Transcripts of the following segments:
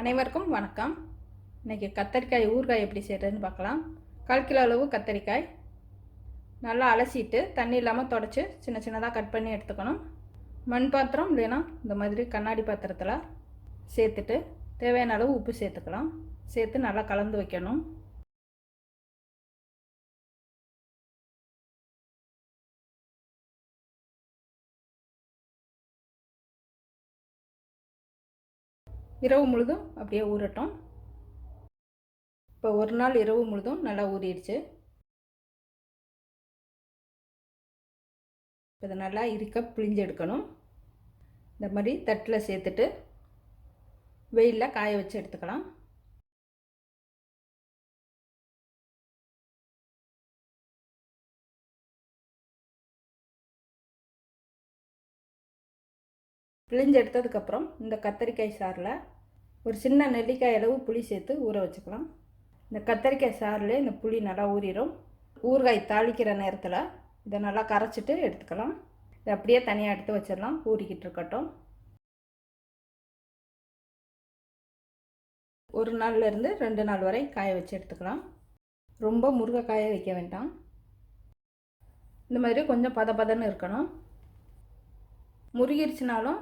அனைவருக்கும் வணக்கம். இன்றைக்கி கத்தரிக்காய் ஊறுகாய் எப்படி செய்கிறதுன்னு பார்க்கலாம். கால் கிலோ அளவு கத்தரிக்காய். நல்லா அலசிட்டு தண்ணி இல்லாமல் தொடச்சி சின்ன சின்னதாக கட் பண்ணி எடுத்துக்கணும். மண் பாத்திரம் இல்லைன்னா இந்த மாதிரி கண்ணாடி பாத்திரத்தில் சேர்த்துட்டு தேவையான அளவு உப்பு சேர்த்துக்கலாம். சேர்த்து நல்லா கலந்து வைக்கணும். இரவு முழுதும் அப்படியே ஊறட்டும். இப்போ ஒரு நாள் இரவு முழுதும் நல்லா ஊறிடுச்சு. இப்போ இதை நல்லா இருக்க பிழிஞ்சு எடுக்கணும் இந்த மாதிரி தட்டில் சேர்த்துட்டு வெயிலில் காய வச்சு எடுத்துக்கலாம். பிழிஞ்சு எடுத்ததுக்கப்புறம் இந்த கத்தரிக்காய் சாறில் ஒரு சின்ன நெல்லிக்காய் அளவு புளி சேர்த்து ஊற வச்சுக்கலாம். இந்த கத்தரிக்காய் சாறில் இந்த புளி நல்லா ஊறிடும் ஊறுகாய் தாளிக்கிற நேரத்தில் இதை நல்லா கரைச்சிட்டு எடுத்துக்கலாம். இதை அப்படியே தனியாக எடுத்து வச்சிடலாம். ஊறிக்கிட்டு இருக்கட்டும். ஒரு நாள்லேருந்து ரெண்டு நாள் வரை காய வச்சு எடுத்துக்கலாம். ரொம்ப முருகை காய வைக்க வேண்டாம். இந்த மாதிரி கொஞ்சம் பத பதன்னு இருக்கணும். முருகிருச்சுனாலும்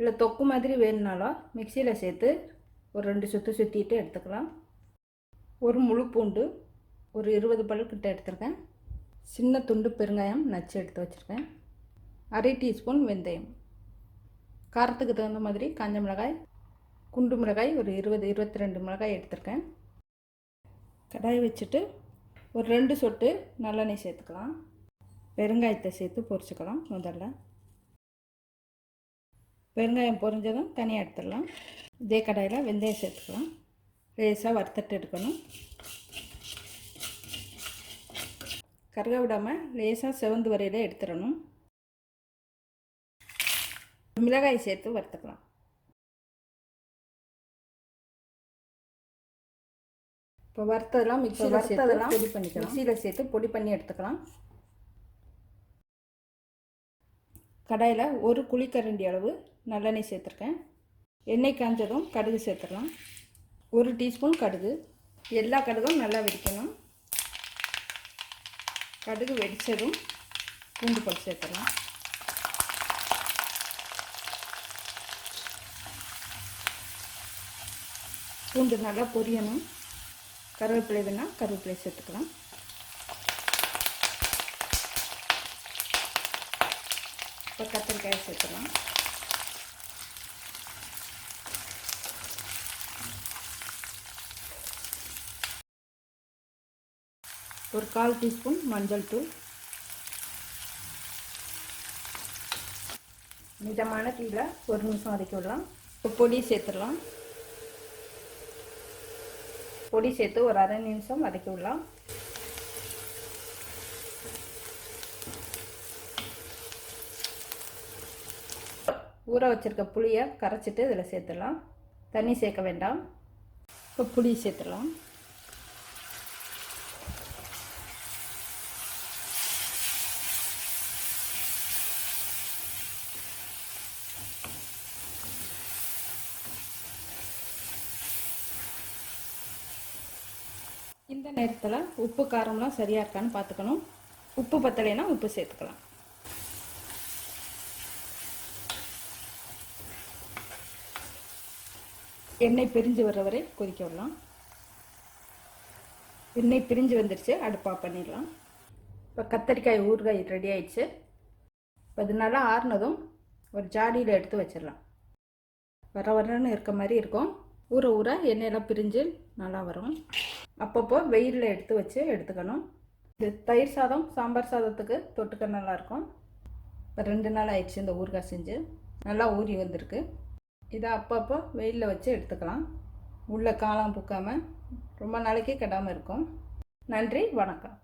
இல்லை தொக்கு மாதிரி வேணுனாலும் மிக்சியில் சேர்த்து ஒரு ரெண்டு சுற்று சுற்றிட்டு எடுத்துக்கலாம். ஒரு முழு பூண்டு ஒரு இருபது பல்கிட்ட எடுத்துருக்கேன். சின்ன துண்டு பெருங்காயம் நச்சு எடுத்து வச்சுருக்கேன். அரை டீஸ்பூன் வெந்தயம். காரத்துக்கு தகுந்த மாதிரி காஞ்ச மிளகாய் குண்டு மிளகாய் ஒரு இருபது இருபத்தி ரெண்டு மிளகாய் எடுத்திருக்கேன். கடாய் வச்சுட்டு ஒரு ரெண்டு சொட்டு நல்லெண்ணெய் சேர்த்துக்கலாம். பெருங்காயத்தை சேர்த்து பொரிச்சுக்கலாம் முதல்ல. வெங்காயம் பொரிஞ்சதும் தனியாக எடுத்துடலாம். இதே கடாயில் வெந்தயம் சேர்த்துக்கலாம். லேசாக வறுத்துட்டு எடுக்கணும். கருக விடாமல் லேசாக செவந்து வரையில் எடுத்துடணும். மிளகாய் சேர்த்து வறுத்துக்கலாம். இப்போ வறுத்ததெல்லாம் மிக்சியில் வறுத்ததெல்லாம் பொடி பண்ணிக்கலாம். மிக்சியில் சேர்த்து பொடி பண்ணி எடுத்துக்கலாம். கடாயில் ஒரு குழிக்கரண்டி அளவு நல்லெண்ணெய் சேர்த்துருக்கேன். எண்ணெய் காஞ்சதும் கடுகு சேர்த்துடலாம். ஒரு டீஸ்பூன் கடுகு. எல்லா கடுகும் நல்லா வெடிக்கணும். கடுகு வெடித்ததும் பூண்டு பல் சேர்த்துடலாம். பூண்டு நல்லா பொரியணும். கருவேப்பிலை வேணால் கருவேப்பிலை சேர்த்துக்கலாம். இப்போ கத்திரிக்காய் சேர்த்துக்கலாம் ஒரு கால் டீஸ்பூன் மஞ்சள் தூள். மிதமான தீயில் ஒரு நிமிஷம் வதக்கி விடலாம். இப்போ பொடி சேர்த்துடலாம். பொடி சேர்த்து ஒரு அரை நிமிஷம் வதக்கி விடலாம். ஊற வச்சுருக்க புளியை கரைச்சிட்டு இதில் சேர்த்துடலாம். தண்ணி சேர்க்க வேண்டாம். இப்போ புளி சேர்த்துடலாம். இந்த நேரத்தில் உப்பு காரம்லாம் சரியாக இருக்கான்னு பார்த்துக்கணும். உப்பு பத்தலைன்னா உப்பு சேர்த்துக்கலாம். எண்ணெய் பிரிஞ்சு வர்ற வரை கொதிக்க விடலாம். எண்ணெய் பிரிஞ்சு வந்துடுச்சு அடுப்பாக பண்ணிடலாம். இப்போ கத்தரிக்காய் ஊறுகாய் ரெடி ஆயிடுச்சு. இப்போ அது நல்லா ஆறுனதும் ஒரு ஜாடியில் எடுத்து வச்சிடலாம். வர வரன்னு இருக்க மாதிரி இருக்கும். ஊற ஊற எண்ணெயெல்லாம் பிரிஞ்சு நல்லா வரும். அப்பப்போ வெயிலில் எடுத்து வச்சு எடுத்துக்கணும். இது தயிர் சாதம் சாம்பார் சாதத்துக்கு தொட்டுக்க நல்லாயிருக்கும் இப்போ ரெண்டு நாள் ஆயிடுச்சு இந்த ஊறுகாய் செஞ்சு. நல்லா ஊறி வந்திருக்கு. இதை அப்பப்போ வெயிலில் வச்சு எடுத்துக்கலாம். உள்ளே காலம் புக்காமல் ரொம்ப நாளைக்கு கெடாமல் இருக்கும். நன்றி வணக்கம்.